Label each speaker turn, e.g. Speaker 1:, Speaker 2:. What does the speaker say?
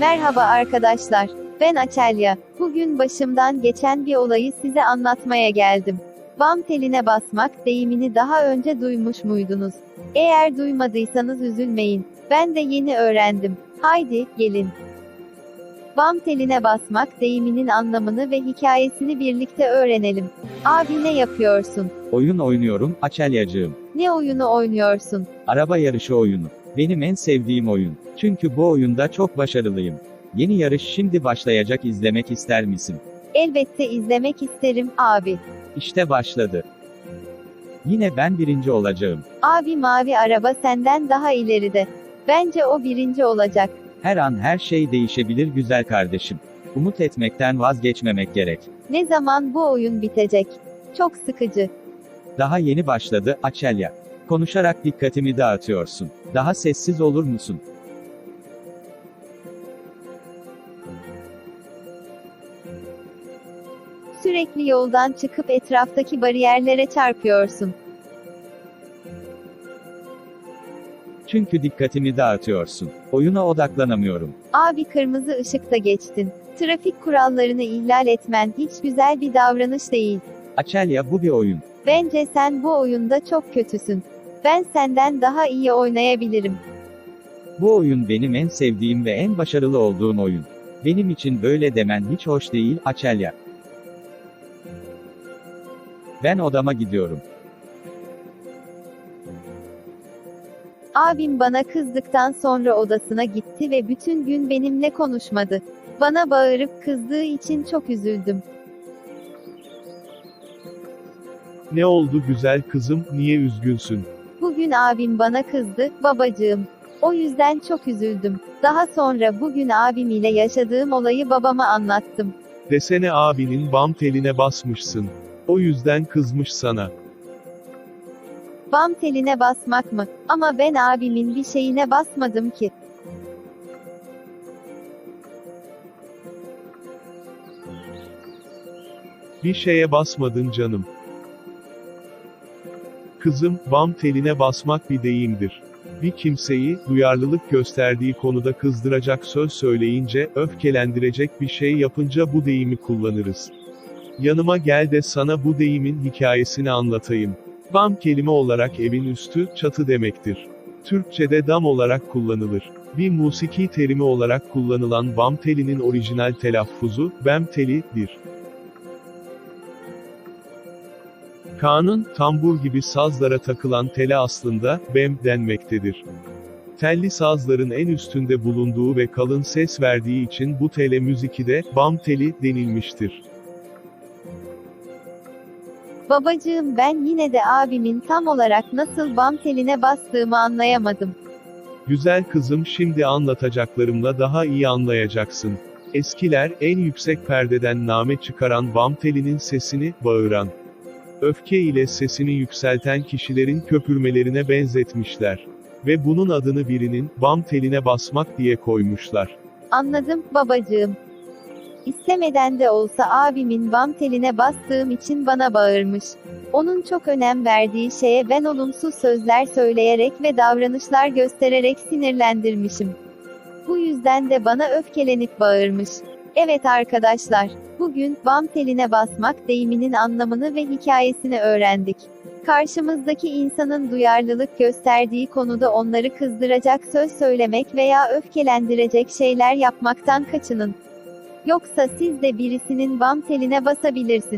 Speaker 1: Merhaba arkadaşlar. Ben Açelya. Bugün başımdan geçen bir olayı size anlatmaya geldim. Bam teline basmak deyimini daha önce duymuş muydunuz? Eğer duymadıysanız üzülmeyin. Ben de yeni öğrendim. Haydi, gelin. Bam teline basmak deyiminin anlamını ve hikayesini birlikte öğrenelim. Abi ne yapıyorsun?
Speaker 2: Oyun oynuyorum, Açelyacığım.
Speaker 1: Ne oyunu oynuyorsun?
Speaker 2: Araba yarışı oyunu. Benim en sevdiğim oyun. Çünkü bu oyunda çok başarılıyım. Yeni yarış şimdi başlayacak izlemek ister misin?
Speaker 1: Elbette izlemek isterim abi.
Speaker 2: İşte başladı. Yine ben birinci olacağım.
Speaker 1: Abi mavi araba senden daha ileride. Bence o birinci olacak.
Speaker 2: Her an her şey değişebilir güzel kardeşim. Umut etmekten vazgeçmemek gerek.
Speaker 1: Ne zaman bu oyun bitecek? Çok sıkıcı.
Speaker 2: Daha yeni başladı, Açelya. Konuşarak dikkatimi dağıtıyorsun. Daha sessiz olur musun?
Speaker 1: Sürekli yoldan çıkıp etraftaki bariyerlere çarpıyorsun.
Speaker 2: Çünkü dikkatimi dağıtıyorsun. Oyuna odaklanamıyorum.
Speaker 1: Abi kırmızı ışıkta geçtin. Trafik kurallarını ihlal etmen hiç güzel bir davranış değil.
Speaker 2: Açelya bu bir oyun.
Speaker 1: Bence sen bu oyunda çok kötüsün. Ben senden daha iyi oynayabilirim.
Speaker 2: Bu oyun benim en sevdiğim ve en başarılı olduğum oyun. Benim için böyle demen hiç hoş değil, Açelya. Ben odama gidiyorum.
Speaker 1: Abim bana kızdıktan sonra odasına gitti ve bütün gün benimle konuşmadı. Bana bağırıp kızdığı için çok üzüldüm.
Speaker 3: Ne oldu güzel kızım, niye üzgünsün?
Speaker 1: Bugün abim bana kızdı, babacığım. O yüzden çok üzüldüm. Daha sonra bugün abim ile yaşadığım olayı babama anlattım.
Speaker 3: Desene abinin bam teline basmışsın. O yüzden kızmış sana.
Speaker 1: Bam teline basmak mı? Ama ben abimin bir şeyine basmadım ki.
Speaker 3: Bir şeye basmadın canım. Kızım, bam teline basmak bir deyimdir. Bir kimseyi, duyarlılık gösterdiği konuda kızdıracak söz söyleyince, öfkelendirecek bir şey yapınca bu deyimi kullanırız. Yanıma gel de sana bu deyimin hikayesini anlatayım. Bam kelime olarak evin üstü, çatı demektir. Türkçede dam olarak kullanılır. Bir musiki terimi olarak kullanılan bam telinin orijinal telaffuzu, bem telidir. Kaan'ın, tambur gibi sazlara takılan tele aslında, bem denmektedir. Telli sazların en üstünde bulunduğu ve kalın ses verdiği için bu tele müzikide, bam teli, denilmiştir.
Speaker 1: Babacığım ben yine de abimin tam olarak nasıl bam teline bastığımı anlayamadım.
Speaker 3: Güzel kızım şimdi anlatacaklarımla daha iyi anlayacaksın. Eskiler, en yüksek perdeden name çıkaran bam telinin sesini, bağıran, öfke ile sesini yükselten kişilerin köpürmelerine benzetmişler. Ve bunun adını birinin, bam teline basmak diye koymuşlar.
Speaker 1: Anladım, babacığım. İstemeden de olsa abimin bam teline bastığım için bana bağırmış. Onun çok önem verdiği şeye ben olumsuz sözler söyleyerek ve davranışlar göstererek sinirlendirmişim. Bu yüzden de bana öfkelenip bağırmış. Evet arkadaşlar, bugün bam teline basmak deyiminin anlamını ve hikayesini öğrendik. Karşımızdaki insanın duyarlılık gösterdiği konuda onları kızdıracak söz söylemek veya öfkelendirecek şeyler yapmaktan kaçının. Yoksa siz de birisinin bam teline basabilirsiniz.